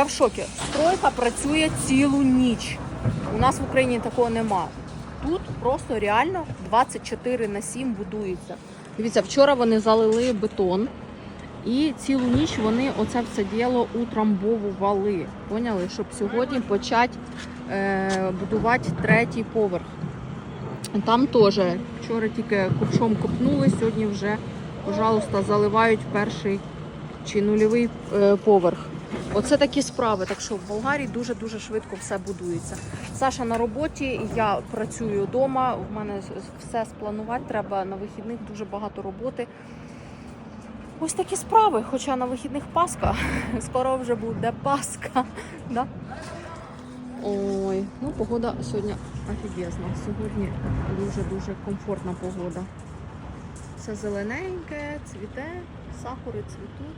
Я в шокі. Стройка працює цілу ніч. У нас в Україні такого нема. Тут просто реально 24 на 7 будується. Дивіться, вчора вони залили бетон. І цілу ніч вони оце все діло утрамбовували. Поняли, щоб сьогодні почати е, будувати третій поверх. Там теж вчора тільки ковшом копнули, сьогодні вже, пожалуйста, заливають перший чи нульовий е, поверх. Оце такі справи. Так що в Болгарії дуже-дуже швидко все будується. Саша на роботі, я працюю вдома. В мене все спланувати треба на вихідних дуже багато роботи. Ось такі справи. Хоча на вихідних Пасха. Скоро вже буде Пасха. Да? Ой, ну погода сьогодні офігезна. Сьогодні дуже-дуже комфортна погода. Все зелененьке, цвіте, сахари цвітуть.